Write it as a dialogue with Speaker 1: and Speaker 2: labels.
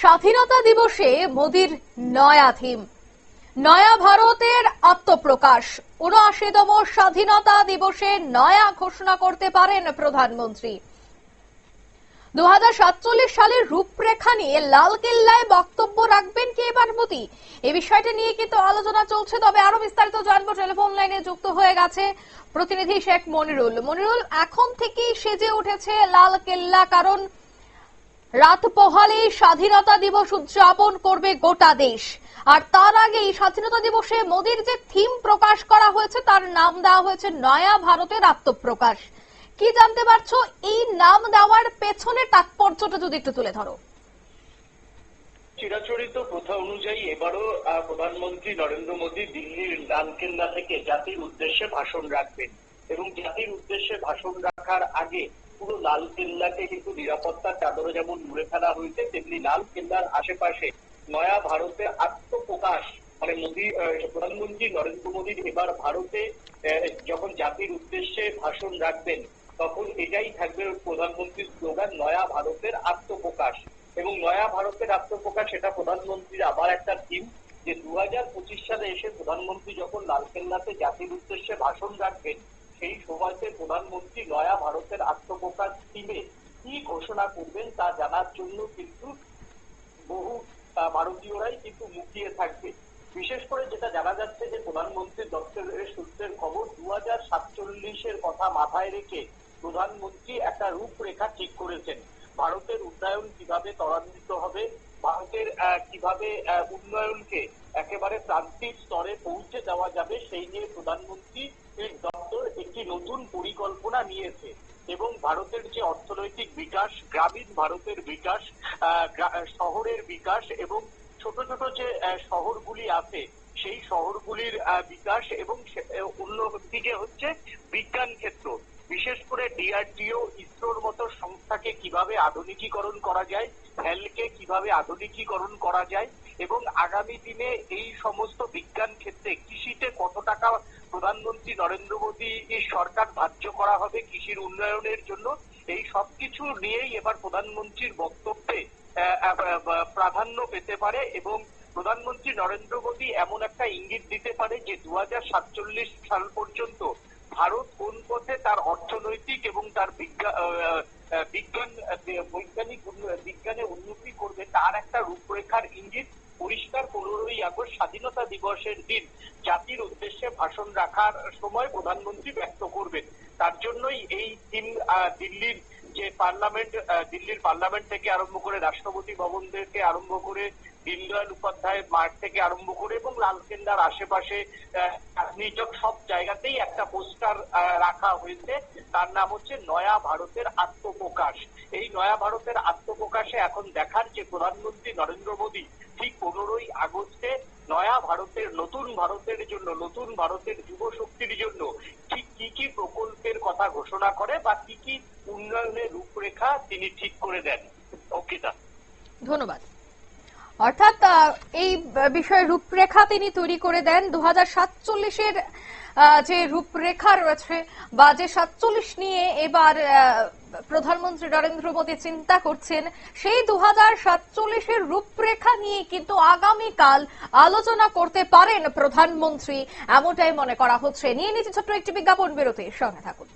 Speaker 1: স্বাধীনতা দিবসে মোদির নয়া থিম। নয়া ভারতের আত্মপ্রকাশ। উনআশিতম স্বাধীনতা দিবসে নয়া ঘোষণা করতে পারেন প্রধানমন্ত্রী। দু সালের রূপরেখা নিয়ে লালকেল্লায় বক্তব্য রাখবেন কি এবার মোদী? এই বিষয়টা নিয়ে কিন্তু আলোচনা চলছে, তবে আরও বিস্তারিত জানব। টেলিফোন লাইনে যুক্ত হয়ে গেছে প্রতিনিধি শেখ মনিরুল। মনিরুল, এখন থেকেই সেজে উঠেছে লাল কেল্লা কারণ রাত পোহালেই স্বাধীনতা দিবস উদযাপন করবে গোটা দেশ। আর তার আগেই স্বাধীনতা দিবসে মোদির যে থিম প্রকাশ করা হয়েছে, তার নাম দেওয়া হয়েছে নয়া ভারতের আত্মপ্রকাশ। কি জানতে পারছ? এই নাম দেওয়ার পেছনে তাৎপর্যটা যদি একটু তুলে ধরো।
Speaker 2: চিরাচরিত প্রথা অনুযায়ী এবারও প্রধানমন্ত্রী নরেন্দ্র মোদী দিল্লির লালকেল্লা থেকে জাতির উদ্দেশ্যে ভাষণ রাখবেন। এবং জাতির উদ্দেশ্যে ভাষণ রাখার আগে পুরো লালকেল্লাকে কিন্তু নিরাপত্তার চাদরে যেমন মুড়ে ফেলা হয়েছে, তেমনি লালকেল্লার আশেপাশে নয়া ভারতের আত্মপ্রকাশ মানে মোদী প্রধানমন্ত্রী নরেন্দ্র মোদীর এবার ভারতে যখন জাতির উদ্দেশ্যে ভাষণ রাখবেন, তখন এটাই থাকবে প্রধানমন্ত্রীর স্লোগান, নয়া ভারতের আত্মপ্রকাশ। এবং নয়া ভারতের আত্মপ্রকাশ এটা প্রধানমন্ত্রীর আবার একটা থিম, যে দু সালে এসে প্রধানমন্ত্রী যখন লালকেল্লাতে জাতির উদ্দেশ্যে ভাষণ রাখবেন সেই সময়তে প্রধানমন্ত্রী নয়া ভারতের আত্মপ্রকাশ থিমে কি ঘোষণা করবেন তা জানার জন্য কিন্তু বহু ভারতীয়রাই কিন্তু মুখিয়ে থাকবে। বিশেষ করে যেটা জানা যাচ্ছে যে প্রধানমন্ত্রী দপ্তরের সূত্রের খবর দু হাজার সাতচল্লিশের কথা মাথায় রেখে প্রধানমন্ত্রী একটা রূপরেখা ঠিক করেছেন। ভারতের উন্নয়ন কীভাবে ত্বরান্বিত হবে, ভারতের কীভাবে উন্নয়নকে একেবারে প্রান্তিক স্তরে পৌঁছে দেওয়া যাবে, সেই নিয়ে প্রধানমন্ত্রী এর দপ্তর একটি নতুন পরিকল্পনা নিয়েছে এবং ভারতের যে অর্থনৈতিক বিকাশ, গ্রামীণ ভারতের বিকাশ শহরের বিকাশ এবং ছোট ছোট যে শহরগুলি আছে, সেই শহরগুলির বিকাশ এবং অন্যদিকে হচ্ছে বিজ্ঞান ক্ষেত্র। বিশেষ করে ডিআরডিও ইসরোর মতো সংস্থাকে কীভাবে আধুনিকীকরণ করা যায় হেলকে কীভাবে আধুনিকীকরণ করা যায় এবং আগামী দিনে এই সমস্ত বিজ্ঞান ক্ষেত্রে কৃষিতে কত টাকা প্রধানমন্ত্রী নরেন্দ্র মোদী সরকার ধার্য করা হবে কৃষির উন্নয়নের জন্য। এই সবকিছু নিয়েই এবার প্রধানমন্ত্রীর বক্তব্যে প্রাধান্য পেতে পারে এবং প্রধানমন্ত্রী নরেন্দ্র মোদী এমন একটা ইঙ্গিত দিতে পারে যে দু হাজার সাতচল্লিশ সাল পর্যন্ত ভারত কোন পথে তার অর্থনৈতিক এবং তার বিজ্ঞান বৈজ্ঞানিক বিজ্ঞানে উন্নতি করবে তার একটা রূপরেখার ইঙ্গিত পরিষ্কার পনেরোই আগস্ট স্বাধীনতা দিবসের দিন জাতির উদ্দেশ্যে ভাষণ রাখার সময় প্রধানমন্ত্রী ব্যক্ত করবেন। তার জন্যই এই দিন দিল্লির যে পার্লামেন্ট দিল্লির পার্লামেন্ট থেকে আরম্ভ করে রাষ্ট্রপতি ভবন থেকে আরম্ভ করে দীনদয়াল উপাধ্যায় মাঠ থেকে আরম্ভ করে এবং লালকেল্লার আশেপাশে নিচক সব জায়গাতেই একটা পোস্টার রাখা হয়েছে। তার নাম হচ্ছে নয়া ভারতের আত্মপ্রকাশ। এই নয়া ভারতের আত্মপ্রকাশে এখন দেখার যে প্রধানমন্ত্রী নরেন্দ্র মোদী ঠিক পনেরোই আগস্টে নয়া ভারতের নতুন ভারতের জন্য, নতুন ভারতের যুব শক্তির জন্য ঠিক কি কি প্রকল্পের কথা ঘোষণা করে বা কি কি উন্নয়নের রূপরেখা তিনি ঠিক করে দেন? অঙ্কিতা
Speaker 1: ধন্যবাদ। অর্থাৎ এই বিষয়ে রূপরেখা তিনি তৈরি করে দেন। দু হাজার যে রূপরেখা রয়েছে বা যে সাতচল্লিশ নিয়ে এবার প্রধানমন্ত্রী নরেন্দ্র মোদী চিন্তা করছেন, সেই দু হাজার সাতচল্লিশের রূপরেখা নিয়ে কিন্তু আগামীকাল আলোচনা করতে পারেন প্রধানমন্ত্রী। এমনটাই মনে করা হচ্ছে। নিয়ে নিচ্ছে ছোট্ট একটি বিজ্ঞাপন বিরতির সঙ্গে থাকুন।